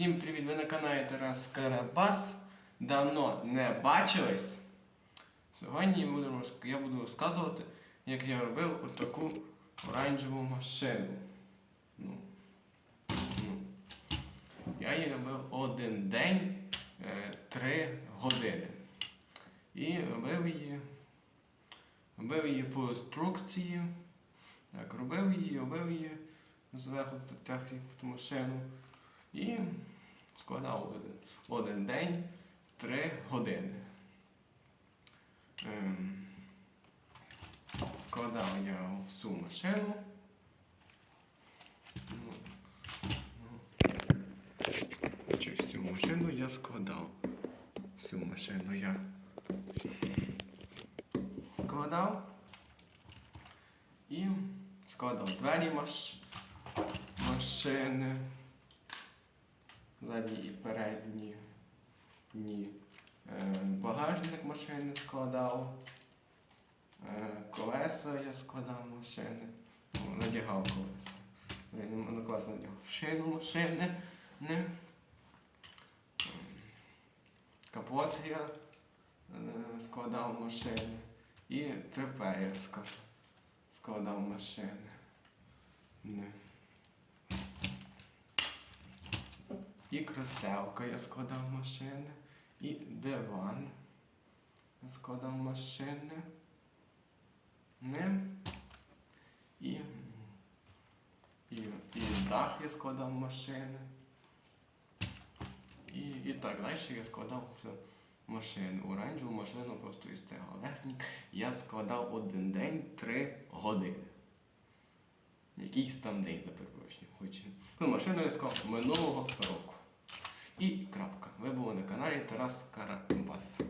Всім привіт! Ви на каналі Тарас Карабас. Давно не бачились. Сьогодні я буду, розказувати, як я робив отаку оранжеву машину. Ну, ну. Я її робив один день, е, три години. І робив її. Робив її по інструкції. Так, робив її, робив її зверху тяг ту машину. І складав один, один день три години. Ем, складав я всю машину. Ну, ну, чи всю машину я складав. Всю машину я складав. І складав двері маш... машини. Задні і передні. Ні. Е, багажник машини складав. Е, колеса я складав машини. Ну, надягав колеса. Е, На колеса надягав шину машини. Капот я е, складав машини. І трепе я складав машини. Не. І кріселка я складав машини, і диван я складав машини. Не. І, і, і дах я складав машини. І, і так далі я складав все машини. Оранжеву машину просто із того верхніх я складав один день три години. Якийсь там день за перепрошую. Хоч ну, машину я склав минулого року. Крапка. Ви були на каналі Тарас Карабас.